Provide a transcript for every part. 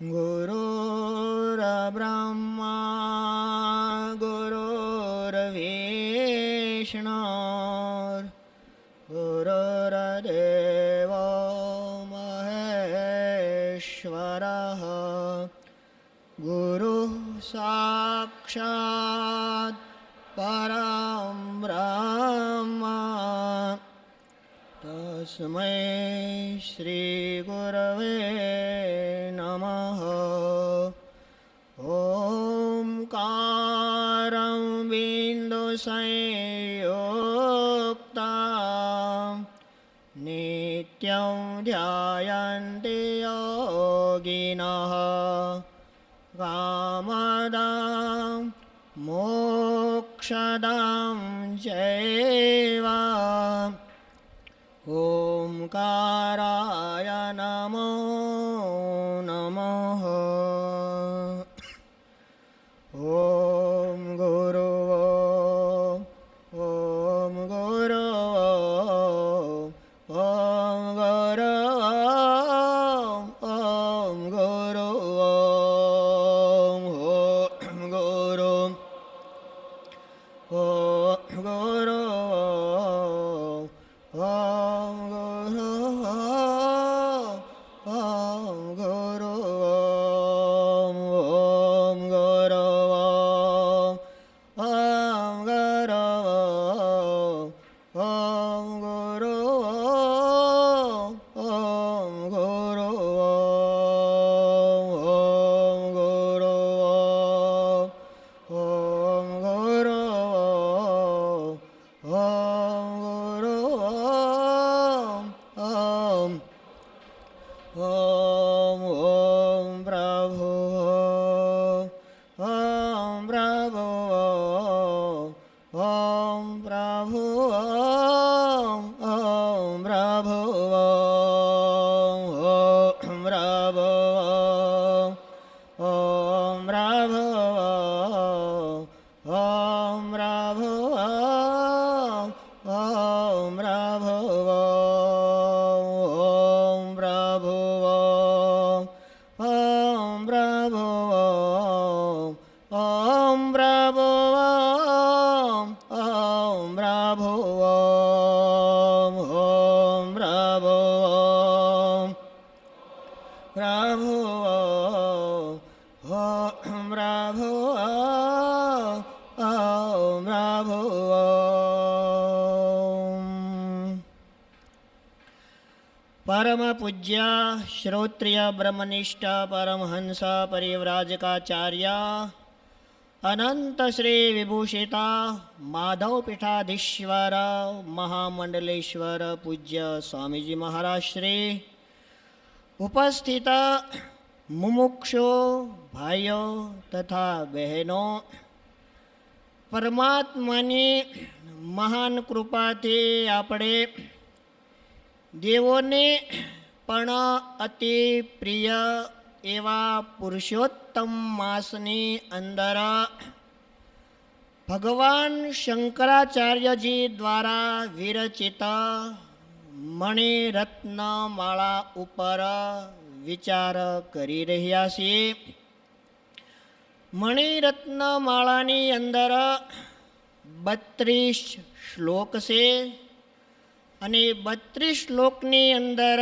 गुरुर्ब्रह्मा कामदां मोक्षदां जैव ॐकाराय नमो श्रोत्रिय ब्रह्मनिष्ठ परमहंस परिव्राजकाचार्य अनंत श्री विभूषिता माधव पीठाधीश्वर महामंडलेश्वर पूज्य स्वामीजी महाराज श्री ઉપસ્થિત મુમુક્ષો ભાઈઓ તથા બહેનો પરમાત્માની મહાન કૃપાથી આપણે દેવોને પણ અતિ પ્રિય એવા પુરુષોત્તમ માસની અંદર ભગવાન શંકરાચાર્યજી દ્વારા વિરચિત મણિરત્ન માળા ઉપર વિચાર કરી રહ્યા છીએ. મણિરત્ન માળાની અંદર બત્રીસ શ્લોક છે અને બત્રીસ શ્લોકની અંદર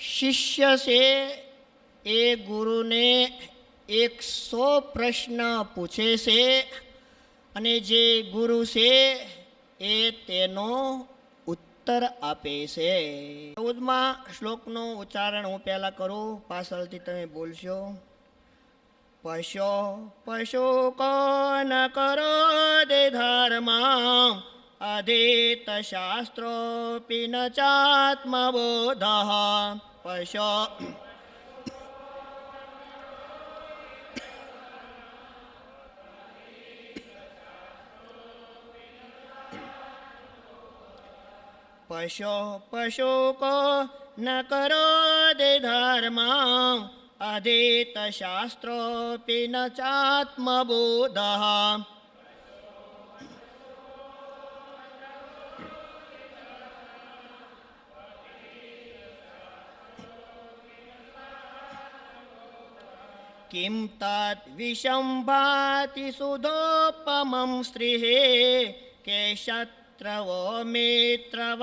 શિષ્ય છે એ ગુરુને એકસો પ્રશ્ન પૂછે છે અને જે ગુરુ છે એ તેનો ઉત્તર આપે છે ચૌદમાં શ્લોકનું ઉચ્ચારણ હું પહેલાં કરું, પાછળથી તમે બોલશો. પશો, પશુ કોન કરો દે ધર્મ? અધિત શાસ્ત્રોપી ન ચાત્મબોધ. પશો पशो पशु को न करो धर्म अधीतशास्त्रोऽपि न चात्मबोधः किं तत् विषम्भाति सुधोपमं स्त्रिः के शत्रवो मित्रवदात्मजाद्यः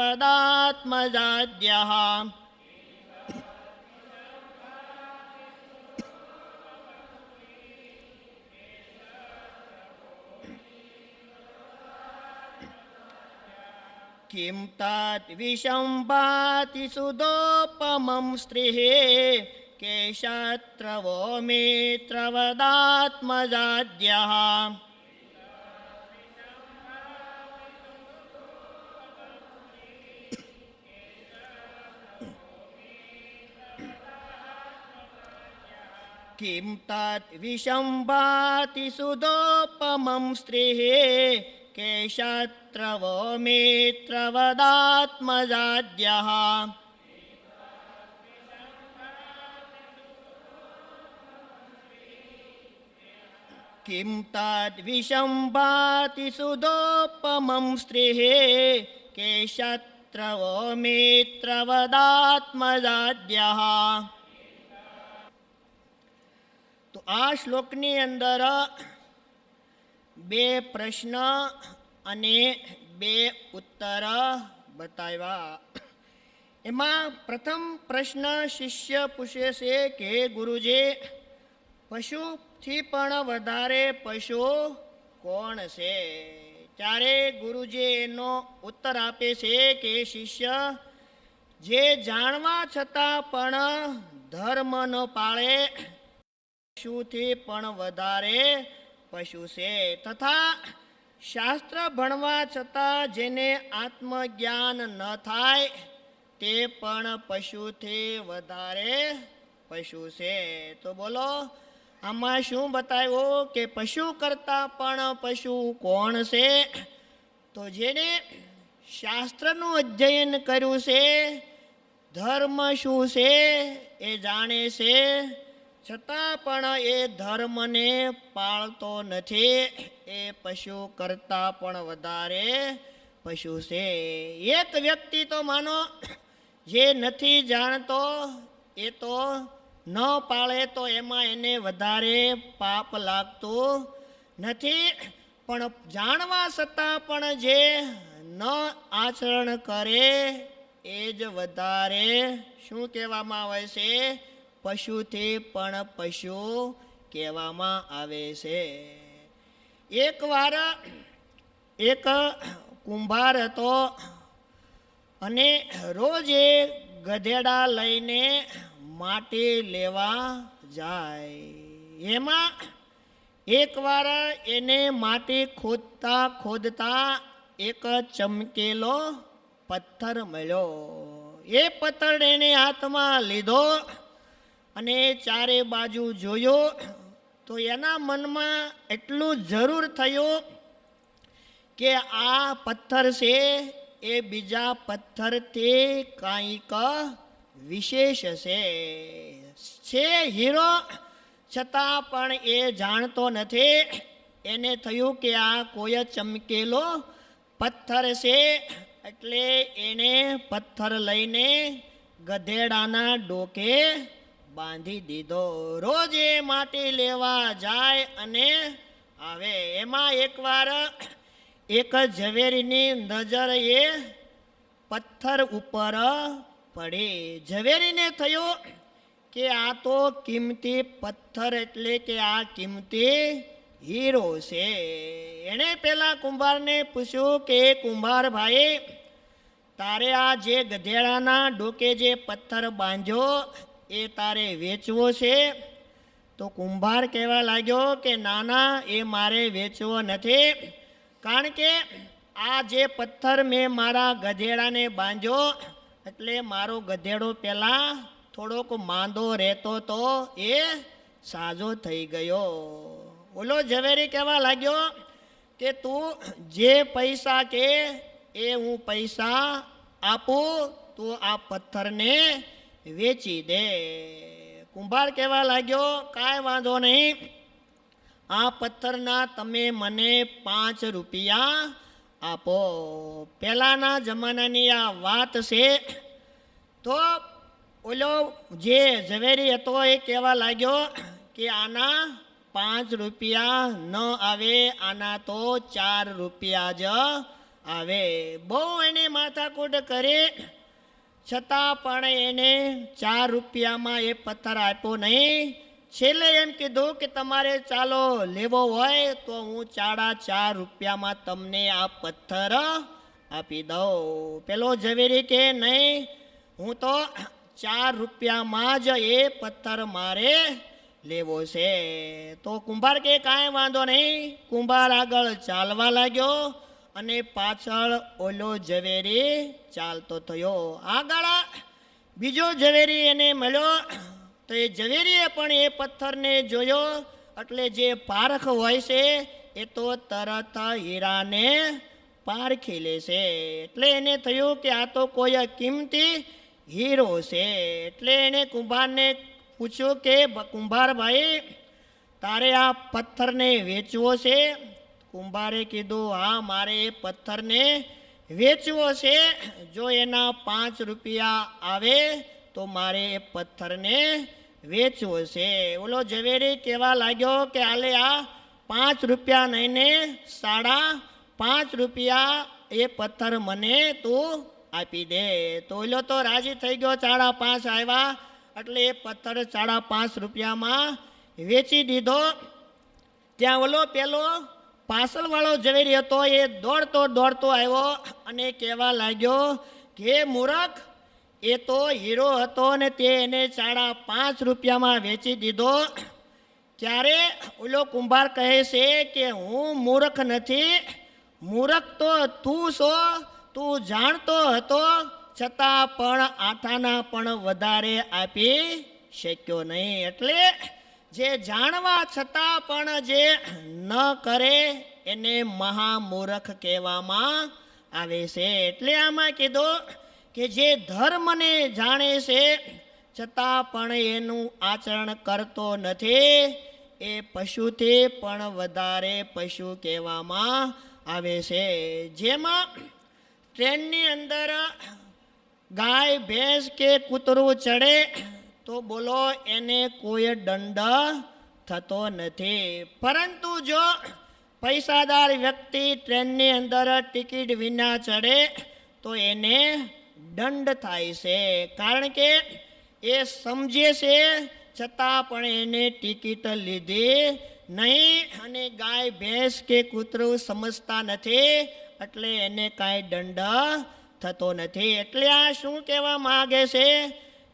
किं तत् विषम्भाति सुदोपमं स्त्रिः के शत्रवो मित्रवदात्मजाद्यः किं तत् विषम्भाति सुदोपमं स्त्रिः के शत्रवो मित्रवदात्मजाद्यः किं तद् विषम्भाति सुदोपमं स्त्रिः के शत्रवो મિત્રવદાત્મજાદ્યઃ તો આ શ્લોકની અંદર બે પ્રશ્ન અને બે ઉત્તર બતાવ્યા એમાં પ્રથમ પ્રશ્ન શિષ્ય પૂછે છે કે ગુરુજી પશુથી પણ વધારે પશુ કોણ છે? ત્યારે ગુરુજી એનો ઉત્તર આપે છે કે શિષ્ય, જે જાણવા છતાં પણ ધર્મ ન પાળે, પશુથી પણ વધારે પશુ છે. તથા શાસ્ત્ર ભણવા છતાં જેને આત્મજ્ઞાન ન થાય, તે પણ પશુથી વધારે પશુ છે. તો બોલો આમાં શું બતાવ્યું કે પશુ કરતાં પણ પશુ કોણ છે? તો જેને શાસ્ત્રનું અધ્યયન કર્યું છે, ધર્મ શું છે એ જાણે છે. છતાં પણ એ ધર્મને પાળતો નથી. એ પશુ કરતાં પણ વધારે પશુ છે. એક વ્યક્તિ તો માનો, જે નથી જાણતો, એ તો ન પાળે તો એમાં એને વધારે પાપ લાગતું નથી. પણ જાણવા છતાં પણ જે ન આચરણ કરે, એ જ વધારે, શું કહેવામાં આવે છે? પશુથી પણ પશુ કહેવામાં આવે છે. એકવાર એક કુંભાર હતો અને રોજ એ ગધેડા લઈને માટી લેવા જાય. એમાં એકવાર એને માટી ખોદતા ખોદતા એક ચમકેલો પથ્થર મળ્યો. એ પથ્થર એને હાથમાં લીધો અને ચારે બાજુ જોયો તો એના મનમાં એટલું જરૂર થયું કે આ પથ્થર છે એ બીજા પથ્થરથી કાંઈક વિશેષ છે. છે હીરો, છતાં પણ એ જાણતો નથી. એને થયું કે આ કોઈ ચમકેલો પથ્થર છે, એટલે એને પથ્થર લઈને ગધેડાના ડોકે બાંધી દીધો. રોજ એ માટી લેવા જાય અને આવે. એમાં એકવાર એક ઝવેરીની નજર એ પથ્થર ઉપર પડી. ઝવેરીને થયો કે આ તો કિંમતી પથ્થર એટલે કે આ કિંમતી હીરો છે. એણે પેલા કુંભારને પૂછ્યું કે, કુંભાર ભાઈ, તારે આ જે ગધેડાના ડોકે જે પથ્થર બાંધ્યો એ તારે વેચવો છે? તો કુંભાર કહેવા લાગ્યો કે, નાના, એ મારે વેચવો નથી. કારણ કે આ જે પથ્થર મેં મારા ગધેડાને બાંધ્યો એટલે મારો ગધેડો પહેલાં થોડોક માંદો રહેતો તો એ સાજો થઈ ગયો. ઓલો ઝવેરી કહેવા લાગ્યો કે તું જે પૈસા કે એ હું પૈસા આપું, તું આ પથ્થરને વેચી દે. કુંભાર કહેવા લાગ્યો? કાંઈ વાંધો નહીં. આ પથ્થરના તમે મને પાંચ રૂપિયા આપો. પહેલાંના જમાનાની આ વાત છે, તો ઓલો જે ઝવેરી હતો એ કહેવા લાગ્યો કે આના પાંચ રૂપિયા ન આવે, આના તો ચાર રૂપિયા જ આવે. બહુ એને માથાકૂટ કરી, છતાં પણ એને ચાર રૂપિયામાં એ પથ્થર આપ્યો નહીં. છેલ્લે એમ કીધું કે તમારે ચાલો લેવો હોય તો હું ચાડા ચાર રૂપિયામાં તમને આ પથ્થર આપી દઉં. પેલો ઝવેરી કે નહીં, હું તો ચાર રૂપિયામાં જ એ પથ્થર મારે લેવો છે. તો કુંભાર કે કાંઈ વાંધો નહીં, કુંભાર આગળ ચાલવા લાગ્યો અને પાછળ ઓલો ઝવેરી ચાલતો થયો. આગળ બીજો ઝવેરી એને મળ્યો તો એ ઝવેરીએ પણ એ પથ્થરને જોયો, એટલે જે પારખ હોય છે, એ તો તરત હીરાને પારખી લે છે. એટલે એને થયું કે આ તો કોઈ કિંમતી હીરો છે. એટલે એને કુંભારને પૂછ્યું કે કુંભારભાઈ, તારે આ પથ્થરને વેચવો છે? કુંભારે કીધું, હા, મારે એ પથ્થરને વેચવો છે. જો એના પાંચ રૂપિયા આવે તો મારે એ પથ્થરને વેચવો છે. ઓલો ઝવેરી કહેવા લાગ્યો કે, આલે આ પાંચ રૂપિયા લઈને સાડા પાંચ રૂપિયા એ પથ્થર મને તું આપી દે. તો ઓલો તો રાજી થઈ ગયો, સાડા પાંચ આવ્યા. એટલે એ પથ્થર સાડા પાંચ રૂપિયામાં વેચી દીધો. ત્યાં ઓલો પેલો પાછળવાળો ઝવેરી હતો, એ દોડતો દોડતો આવ્યો અને કહેવા લાગ્યો કે, મૂરખ એ તો હીરો હતો ને તે એને સાડા પાંચ રૂપિયામાં વેચી દીધો. ત્યારે ઓલો કુંભાર કહે છે કે, હું મૂર્ખ નથી. મૂર્ખ તો તું છો. તું જાણતો હતો. છતાં પણ આઠાના પણ વધારે આપી શક્યો નહીં. એટલે જે જાણવા છતાં પણ જે ન કરે એને મહામૂર્ખ કહેવામાં આવે છે. એટલે આમાં કીધું કે જે ધર્મને જાણે છે, છતાં પણ એનું આચરણ કરતો નથી. એ પશુથી પણ વધારે પશુ કહેવામાં આવે છે. જેમાં ટ્રેનની અંદર ગાય, ભેંસ કે કૂતરું ચડે, તો બોલો એને કોઈ દંડ થતો નથી. પરંતુ જો પૈસાદાર વ્યક્તિ ટ્રેનની અંદર ટિકિટ વિના ચડે, તો એને દંડ થાય છે. કારણ કે એ સમજે છે, છતાં પણ એને ટિકિટ લીધી નહીં અને ગાય, ભેંસ કે કૂતરું સમજતા નથી, એટલે એને કાંઈ દંડ થતો નથી. એટલે આ શું કહેવા માગે છે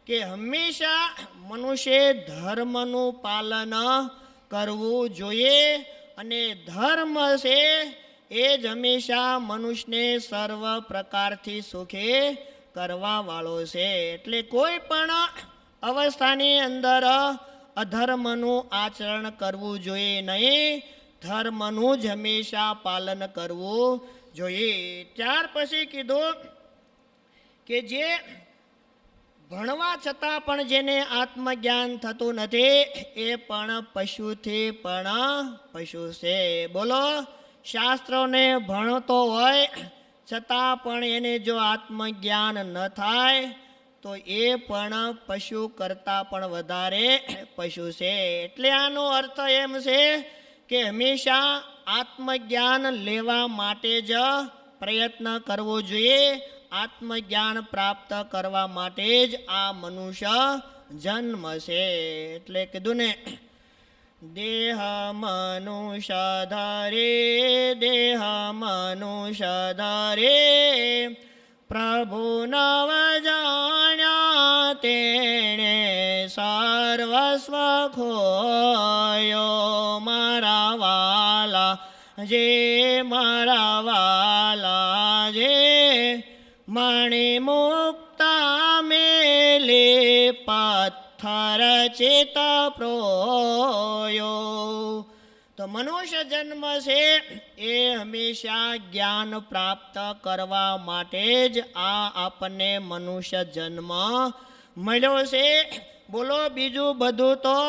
કે હંમેશા મનુષ્ય ધર્મનું પાલન કરવું જોઈએ અને ધર્મ છે એ જ હંમેશા મનુષ્યને સર્વ પ્રકારથી સુખી કરવા વાળો છે. એટલે કોઈ પણ અવસ્થાની અંદર અધર્મનું આચરણ કરવું જોઈએ નહીં. ધર્મનું જ હંમેશા પાલન કરવું જોઈએ. ત્યાર પછી કીધું કે જે ભણવા છતાં પણ જેને આત્મજ્ઞાન થતું નથી, એ પણ પશુથી પણ પશુ છે. બોલો, શાસ્ત્રોને ભણતો હોય છતાં પણ એને જો આત્મજ્ઞાન ન થાય, તો એ પણ પશુ કરતાં પણ વધારે પશુ છે. એટલે આનો અર્થ એમ છે કે હંમેશા આત્મજ્ઞાન લેવા માટે જ પ્રયત્ન કરવો જોઈએ. આત્મજ્ઞાન પ્રાપ્ત કરવા માટે જ આ મનુષ્ય જન્મ છે. એટલે કીધું ને દેહ મનુષ્ય ધરે દેહ મનુષ્ય ધરે પ્રભુ નવ જાણ્યા તેણે સર્વસ્વ ખોયો. મારા વાલા જે, મારા વાલા જે મણિ મુક્તા મેલે પથ્થર ચેત પ્રોયો. તો મનુષ્ય જન્મ છે એ હંમેશા જ્ઞાન પ્રાપ્ત કરવા માટે જ આ આપણને મનુષ્ય જન્મ મળ્યો છે. બોલો બીજું બધું તો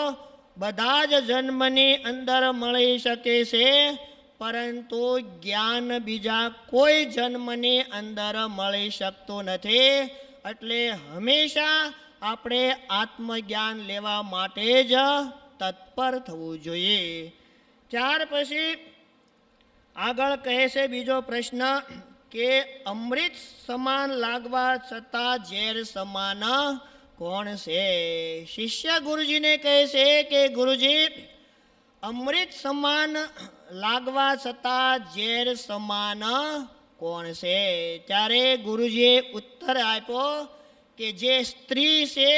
બધા જ જન્મની અંદર મળી શકે છે, પરંતુ જ્ઞાન બીજા કોઈ જન્મની અંદર મળી શકતું નથી. એટલે હંમેશા આપણે આત્મજ્ઞાન લેવા માટે જ તત્પર થવું જોઈએ. ત્યાર પછી આગળ કહે છે બીજો પ્રશ્ન કે અમૃત સમાન લાગવા છતાં ઝેર સમાન કોણ છે? શિષ્ય ગુરુજીને કહે છે કે ગુરુજી, અમૃત સમાન લાગવા છતાં ઝેર સમાન કોણ છે? ત્યારે ગુરુજીએ ઉત્તર આપ્યો કે જે સ્ત્રી છે,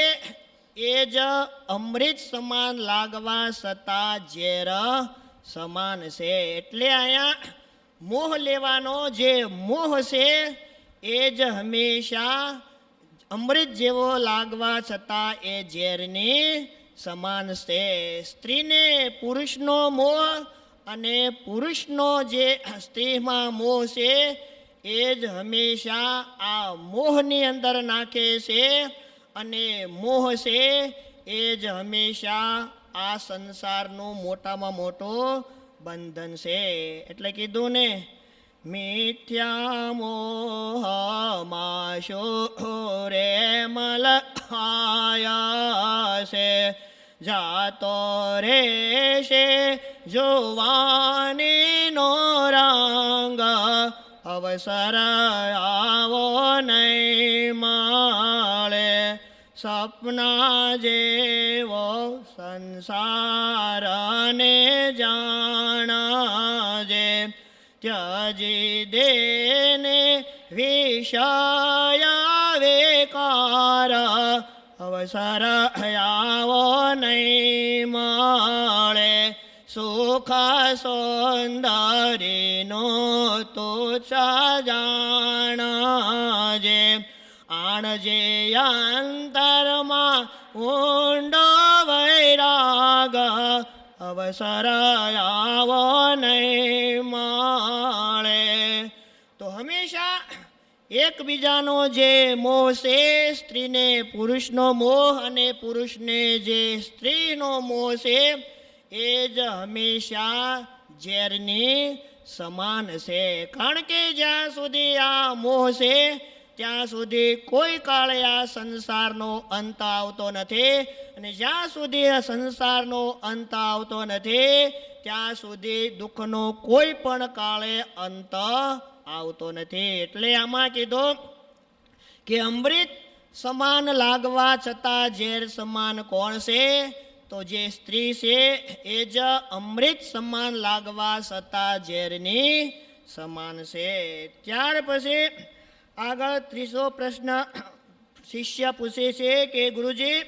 એ જ અમૃત સમાન લાગવા છતાં ઝેર સમાન છે. એટલે અહીંયા મોહ લેવાનો જે મોહ છે, એ જ હંમેશા અમૃત જેવો લાગવા છતાં એ ઝેરની સમાન છે. સ્ત્રીને પુરુષનો મોહ અને પુરુષનો જે સ્ત્રીમાં મોહ છે એ જ હંમેશા આ મોહની અંદર નાખે છે અને મોહ છે એ જ હંમેશા આ સંસારનું મોટામાં મોટું બંધન છે. એટલે કીધું ને, મિથ્યા મોહમાં રે મલખાયા છે, જાતો રે છે જોવાનીનો રંગ અવસર આવો નહીં મળે સપના જેવો સંસારને જાણજે. ત્યજી દેને વિષયા વેકાર અવસર આવો નહીં સુખ સૌંદર્યનો તુચ્છ જાણજે આણજે અંતરમાં ઊંડો વૈરાગ અવસર આવો નહીં માણે. તો હંમેશા એકબીજાનો જે મોહ છે, સ્ત્રીને પુરુષનો મોહ અને પુરુષને જે સ્ત્રીનો મોહ છે એ જ હંમેશા ઝેરની સમાન છે. કારણ કે જ્યાં સુધી આ મોહ છે, ત્યાં સુધી કોઈ કાળે આ સંસારનો અંત આવતો નથી. અને જ્યાં સુધી આ સંસારનો અંત આવતો નથી, ત્યાં સુધી દુઃખનો કોઈ પણ કાળે અંત આવતો નથી. એટલે આમાં કીધું કે અમૃત સમાન લાગવા છતાં ઝેર સમાન કોણ છે? તો જે સ્ત્રી છે, એ જ અમૃત સમાન લાગવા છતાં ઝેરની સમાન છે. ત્યાર પછી આગળ ત્રીસો પ્રશ્ન શિષ્ય પૂછે છે કે, ગુરુજી,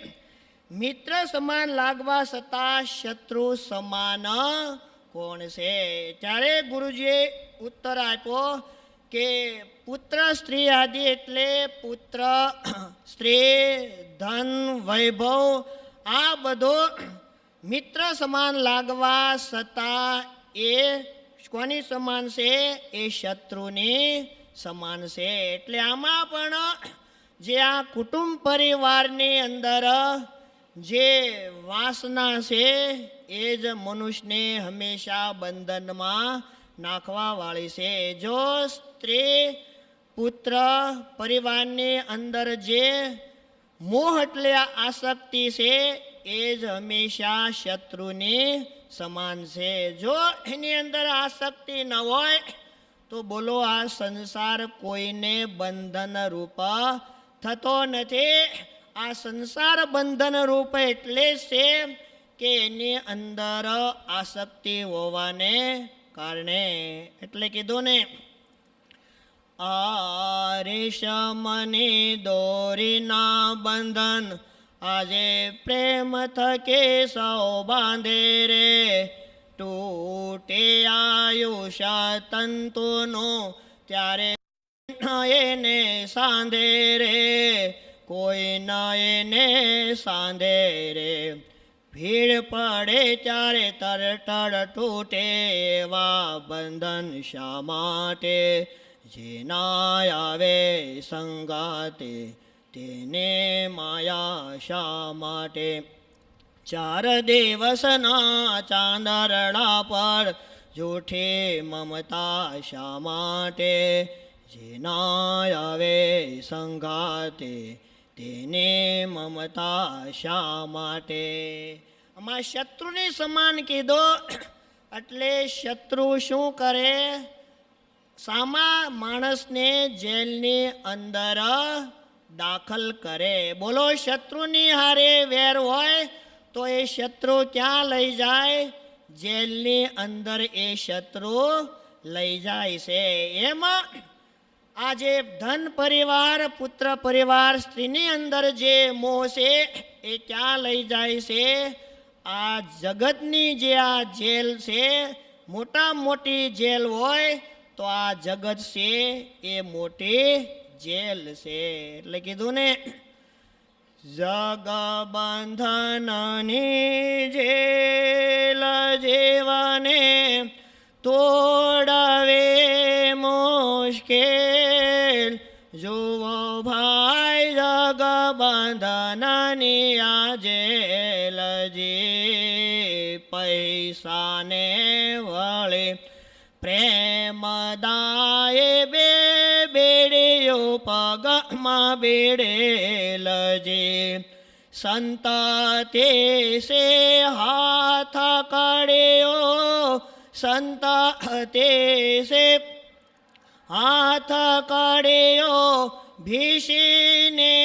મિત્ર સમાન લાગવા છતાં શત્રુ સમાન કોણ છે? ત્યારે ગુરુજીએ ઉત્તર આપ્યો કે, પુત્ર સ્ત્રી આદિ એટલે પુત્ર, સ્ત્રી, ધન, વૈભવ આ બધો મિત્ર સમાન લાગવા છતાં એ કોની સમાન છે? એ શત્રુની સમાન છે. એટલે આમાં પણ જે આ કુટુંબ પરિવારની અંદર જે વાસના છે, એ જ મનુષ્યને હંમેશા બંધનમાં નાખવા વાળી છે. જો સ્ત્રી પુત્ર પરિવારની અંદર જે મોહ એટલે આસક્તિ છે, એ જ હંમેશા શત્રુની સમાન છે. જો એની અંદર આસક્તિ ન હોય, તો બોલો આ સંસાર કોઈને બંધન રૂપ થતો નથી. આ સંસાર બંધન રૂપ એટલે છે કે એની અંદર આસક્તિ હોવાને કારણે. એટલે કીધું ને આ રેશમની દોરીના બંધન. આજે પ્રેમ થકે સૌ બાંધે રે. તૂટે આયુષ તંતુનો, ત્યારે એને સાંધે રે. કોઈ ન એને સાંધે રે. ભીડ પડે ત્યારે તરતર તૂટે એવા બંધન શા માટે? જેના આવે સંગાતે તેને માયા શા માટે. ચાર દિવસના ચાંદરડા પર જૂઠી મમતા શા માટે. જેના આવે સંગાતે તેને મમતા શા માટે. આમાં શત્રુની સમાન કીધો, એટલે શત્રુ શું કરે? સામા માણસને જેલની અંદર દાખલ કરે. બોલો, શત્રુની હારે વેર હોય તો એ શત્રુ ક્યાં લઈ જાય? જેલની અંદર એ શત્રુ લઈ જાય છે. એમાં આજે ધન પરિવાર, પુત્ર પરિવાર, સ્ત્રીની અંદર જે મોહ છે એ ક્યાં લઈ જાય છે? આ જગતની જે આ જેલ છે, મોટા મોટી જેલ હોય તો આ જગત છે એ મોટી જેલ છે. એટલે કીધું ને, જગબંધનની જેલ જેવાને તોડવે મુશ્કેલ. જુઓ ભાઈ, જગબંધનની આ જેલ જે પૈસાને વળે પ્રેમદાય બે બેડીઓ પગમાં બેડેલ જે સંત તે સે હાથ કડ્યો સંત તે સે હાથ કડ્યો ભીષીને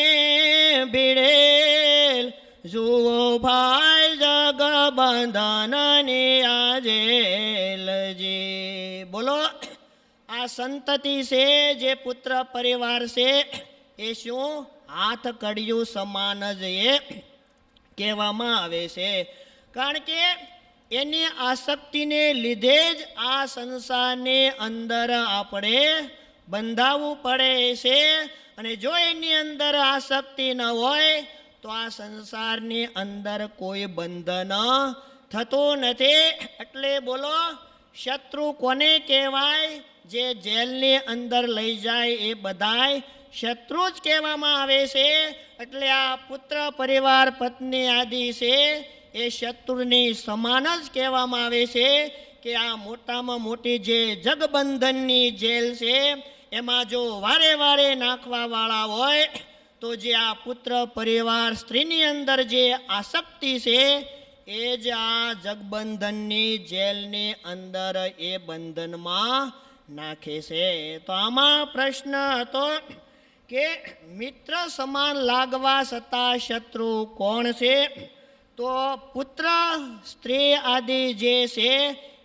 ભીડેલ. જુઓ ભાઈ જગ બંધનની આજે આ સંતતિ છે જે પુત્ર પરિવાર છે, એ શું? હાથ કડિયું સમાન જ એ કહેવામાં આવે છે. કારણ કે એની આસક્તિને લીધે જ આ સંસારની અંદર આપણે બંધાવવું પડે છે. અને જો એની અંદર આસક્તિ ન હોય, તો આ સંસારની અંદર કોઈ બંધન થતું નથી. એટલે બોલો શત્રુ કોને કહેવાય? જે જેલની અંદર લઈ જાય એ બધાય શત્રુ જ કહેવામાં આવે છે. એટલે આ પુત્ર પરિવાર પત્ની આદિ છે, એ શત્રુની સમાન જ કહેવામાં આવે છે કે આ મોટામાં મોટી જે જગબંધનની જેલ છે, એમાં જો વારે વારે નાખવાવાળા હોય, તો જે આ પુત્ર પરિવાર સ્ત્રીની અંદર જે આસક્તિ છે એ જ આ જગબંધનની જેલની અંદર એ બંધનમાં નાખે છે. તો આમાં પ્રશ્ન હતો કે મિત્ર સમાન લાગવા છતાં શત્રુ કોણ છે? તો પુત્ર, સ્ત્રી આદિ જે છે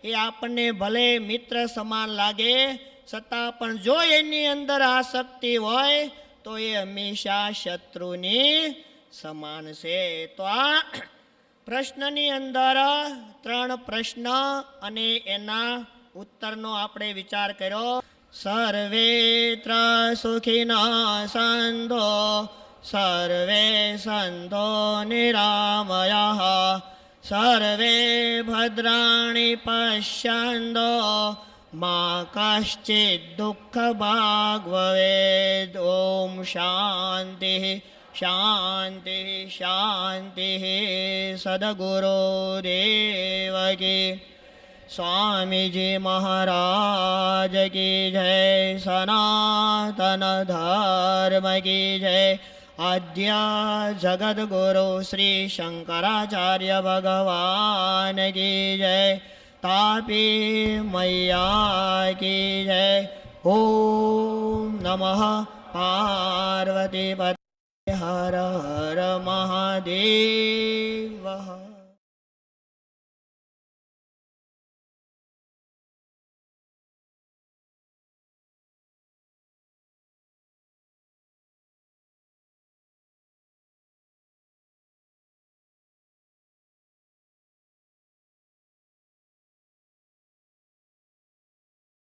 એ આપણને ભલે મિત્ર સમાન લાગે છતાં પણ જો એની અંદર આસક્તિ હોય તો એ હંમેશા શત્રુની સમાન છે. તો આ પ્રશ્નની અંદર ત્રણ પ્રશ્ન અને એના ઉત્તરનો આપણે વિચાર કર્યો. સર્વેત્ર સુખિના સંતો, સર્વે સંતો નિરામય, સર્વે ભદ્રાણી પશ્યંદો, મા કશ્ચિત દુઃખ ભાગ ભવેદ ઓમ શાંતિ. દેવ કી સ્વામીજી મહારાજ કી જય સનાતન ધર્મ કી જય આદ્ય જગદગુરુ શ્રી શંકરાચાર્ય ભગવાન કી જય તાપી મૈયા કી જય ઓમ નમઃ પાર્વતી પતે હર હર મહાદેવ